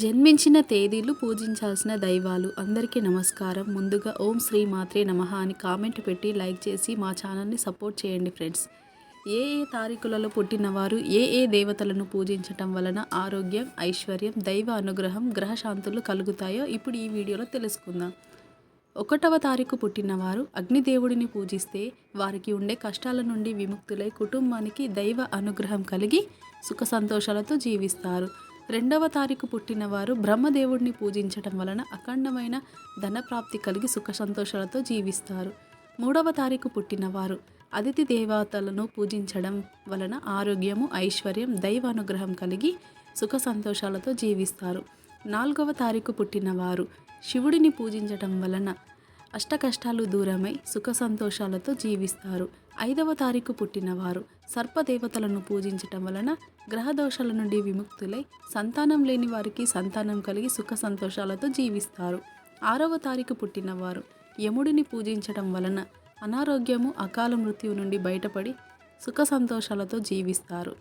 జన్మించిన తేదీలు పూజించాల్సిన దైవాలు అందరికీ నమస్కారం. ముందుగా ఓం శ్రీ మాత్రే నమ అని కామెంట్ పెట్టి లైక్ చేసి మా ఛానల్ని సపోర్ట్ చేయండి ఫ్రెండ్స్. ఏ ఏ తారీఖులలో పుట్టినవారు ఏ ఏ దేవతలను పూజించటం వలన ఆరోగ్యం ఐశ్వర్యం దైవ అనుగ్రహం గ్రహశాంతులు కలుగుతాయో ఇప్పుడు ఈ వీడియోలో తెలుసుకుందాం. ఒకటవ తారీఖు పుట్టినవారు అగ్నిదేవుడిని పూజిస్తే వారికి ఉండే కష్టాల నుండి విముక్తులై కుటుంబానికి దైవ అనుగ్రహం కలిగి సుఖ సంతోషాలతో జీవిస్తారు. రెండవ తారీఖు పుట్టినవారు బ్రహ్మదేవుడిని పూజించటం వలన అఖండమైన ధనప్రాప్తి కలిగి సుఖ సంతోషాలతో జీవిస్తారు. మూడవ తారీఖు పుట్టినవారు అతిథి దేవతలను పూజించడం వలన ఆరోగ్యము ఐశ్వర్యం దైవ అనుగ్రహం కలిగి సుఖ సంతోషాలతో జీవిస్తారు. నాలుగవ తారీఖు పుట్టినవారు శివుడిని పూజించటం వలన అష్టకష్టాలు దూరమై సుఖ సంతోషాలతో జీవిస్తారు. ఐదవ తారీఖు పుట్టినవారు. సర్పదేవతలను పూజించటం వలన గ్రహదోషాల నుండి విముక్తులై సంతానం లేని వారికి సంతానం కలిగి సుఖ సంతోషాలతో జీవిస్తారు. ఆరవ తారీఖు పుట్టినవారు. యముడిని పూజించటం వలన అనారోగ్యము అకాల మృత్యువు నుండి బయటపడి సుఖ సంతోషాలతో జీవిస్తారు.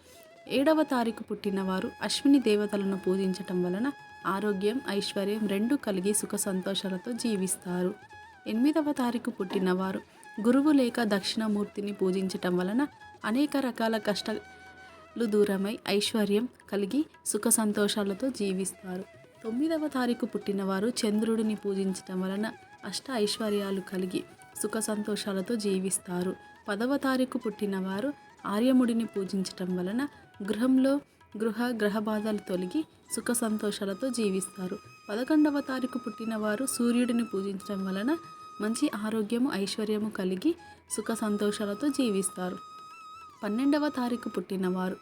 ఏడవ తారీఖు పుట్టినవారు అశ్విని దేవతలను పూజించటం వలన ఆరోగ్యం ఐశ్వర్యం రెండు కలిగి సుఖ సంతోషాలతో జీవిస్తారు. ఎనిమిదవ తారీఖు పుట్టినవారు గురువు లేక దక్షిణమూర్తిని పూజించటం వలన అనేక రకాల కష్టాలు దూరమై ఐశ్వర్యం కలిగి సుఖ సంతోషాలతో జీవిస్తారు. తొమ్మిదవ తారీఖు పుట్టినవారు చంద్రుడిని పూజించటం వలన అష్ట ఐశ్వర్యాలు కలిగి సుఖ సంతోషాలతో జీవిస్తారు. పదవ తారీఖు పుట్టినవారు ఆర్యముడిని పూజించటం వలన గృహంలో గృహ గ్రహ బాధలు తొలగి సుఖ సంతోషాలతో జీవిస్తారు. పదకొండవ తారీఖు పుట్టినవారు సూర్యుడిని పూజించడం వలన మంచి ఆరోగ్యము ఐశ్వర్యము కలిగి సుఖ సంతోషాలతో జీవిస్తారు. పన్నెండవ తారీఖు పుట్టినవారు.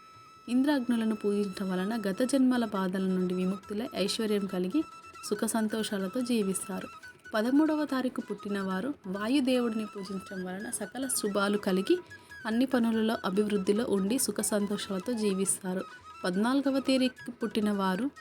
ఇంద్రాగ్నులను పూజించడం వలన గత జన్మల బాధల నుండి విముక్తులై ఐశ్వర్యం కలిగి సుఖ సంతోషాలతో జీవిస్తారు. పదమూడవ తారీఖు పుట్టినవారు వాయుదేవుడిని పూజించడం వలన సకల శుభాలు కలిగి అన్ని పనులలో అభివృద్ధిలో ఉండి సుఖ సంతోషాలతో జీవిస్తారు. పద్నాలుగవ తేదీకి పుట్టినవారు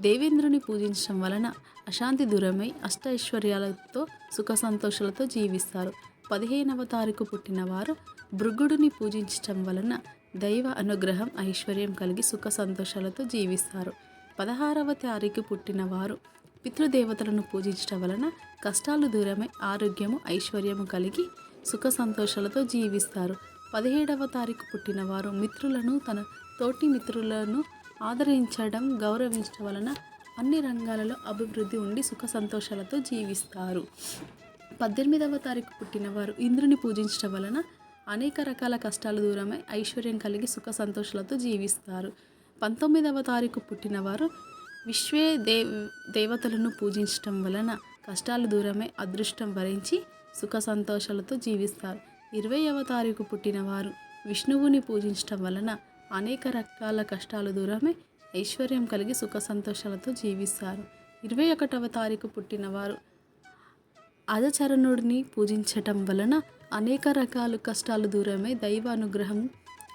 దేవేంద్రుని పూజించడం వలన అశాంతి దూరమై అష్ట ఐశ్వర్యాలతో సుఖ సంతోషాలతో జీవిస్తారు. పదిహేనవ తారీఖు పుట్టినవారు భృగుడిని పూజించటం వలన దైవ అనుగ్రహం ఐశ్వర్యం కలిగి సుఖ సంతోషాలతో జీవిస్తారు. పదహారవ తారీఖు పుట్టినవారు పితృదేవతలను పూజించటం వలన కష్టాలు దూరమై ఆరోగ్యము ఐశ్వర్యము కలిగి సుఖ సంతోషాలతో జీవిస్తారు. పదిహేడవ తారీఖు పుట్టినవారు మిత్రులను తన తోటి మిత్రులను ఆదరించడం గౌరవించడం వలన అన్ని రంగాలలో అభివృద్ధి ఉండి సుఖ సంతోషాలతో జీవిస్తారు. పద్దెనిమిదవ తారీఖు పుట్టినవారు ఇంద్రుని పూజించడం వలన అనేక రకాల కష్టాలు దూరమై ఐశ్వర్యం కలిగి సుఖ సంతోషాలతో జీవిస్తారు. పంతొమ్మిదవ తారీఖు పుట్టినవారు విశ్వే దేవ్ దేవతలను పూజించటం వలన కష్టాలు దూరమై అదృష్టం భరించి సుఖ సంతోషాలతో జీవిస్తారు. ఇరవైవ తారీఖు పుట్టినవారు విష్ణువుని పూజించటం వలన అనేక రకాల కష్టాలు దూరమై ఐశ్వర్యం కలిగి సుఖ సంతోషాలతో జీవిస్తారు. ఇరవై ఒకటవ తారీఖు పుట్టినవారు అజచరణుడిని పూజించటం వలన అనేక రకాల కష్టాలు దూరమై దైవ అనుగ్రహం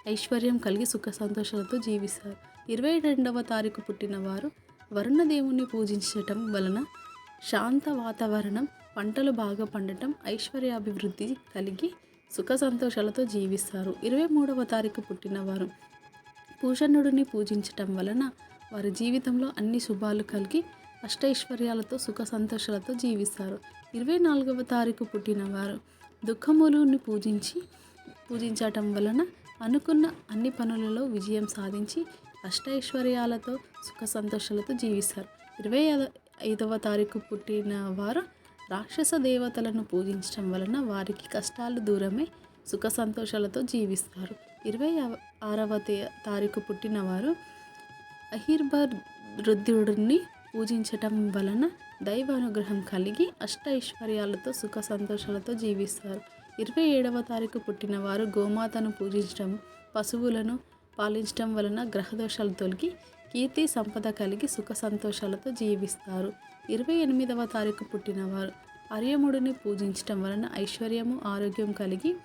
ఐశ్వర్యం కలిగి సుఖ సంతోషాలతో జీవిస్తారు. ఇరవై రెండవ తారీఖు పుట్టినవారు వరుణదేవుని పూజించటం వలన శాంత వాతావరణం పంటలు బాగా పండటం ఐశ్వర్యాభివృద్ధి కలిగి సుఖ సంతోషాలతో జీవిస్తారు. ఇరవై మూడవ తారీఖు పుట్టినవారు పూషణుడిని పూజించటం వలన వారి జీవితంలో అన్ని శుభాలు కలిగి అష్టైశ్వర్యాలతో సుఖ సంతోషాలతో జీవిస్తారు. ఇరవై నాలుగవ తారీఖు పుట్టినవారు దుఃఖములుని పూజించి పూజించటం వలన అనుకున్న అన్ని పనులలో విజయం సాధించి అష్టైశ్వర్యాలతో సుఖ సంతోషాలతో జీవిస్తారు. ఇరవై ఐదవ తారీఖు పుట్టిన వారు రాక్షస దేవతలను పూజించడం వలన వారికి కష్టాలు దూరమై సుఖ సంతోషాలతో జీవిస్తారు. ఇరవై ఆరవ తే తారీఖు పుట్టినవారు అహిర్బర్ రుద్రుడిని పూజించటం వలన దైవ అనుగ్రహం కలిగి అష్ట ఐశ్వర్యాలతో సుఖ సంతోషాలతో జీవిస్తారు. ఇరవై ఏడవ తారీఖు పుట్టినవారు గోమాతను పూజించడం పశువులను పాలించడం వలన గ్రహదోషాలు తొలగి కీర్తి సంపద కలిగి సుఖ సంతోషాలతో జీవిస్తారు. ఇరవై ఎనిమిదవ తారీఖు పుట్టినవారు అర్యముడిని పూజించటం వలన ఐశ్వర్యము ఆరోగ్యం కలిగి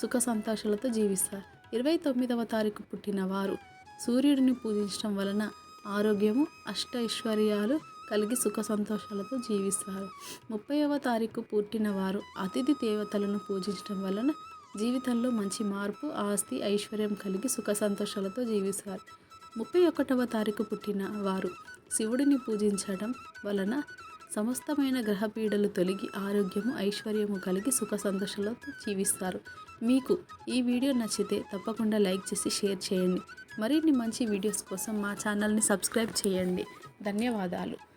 సుఖ సంతోషాలతో జీవిస్తారు. ఇరవై తొమ్మిదవ తారీఖు పుట్టినవారు సూర్యుడిని పూజించడం వలన ఆరోగ్యము అష్ట ఐశ్వర్యాలు కలిగి సుఖ సంతోషాలతో జీవిస్తారు. ముప్పైవ తారీఖు పుట్టినవారు అతిథి దేవతలను పూజించడం వలన జీవితంలో మంచి మార్పు ఆస్తి ఐశ్వర్యం కలిగి సుఖ సంతోషాలతో జీవిస్తారు. ముప్పై ఒకటవ తారీఖు పుట్టిన వారు శివుడిని పూజించడం వలన సమస్తమైన గ్రహపీడలు తొలగి ఆరోగ్యము ఐశ్వర్యము కలిగి సుఖ సంతోషాలతో జీవిస్తారు. మీకు ఈ వీడియో నచ్చితే తప్పకుండా లైక్ చేసి షేర్ చేయండి. మరిన్ని మంచి వీడియోస్ కోసం మా ఛానల్ని సబ్స్క్రైబ్ చేయండి. ధన్యవాదాలు.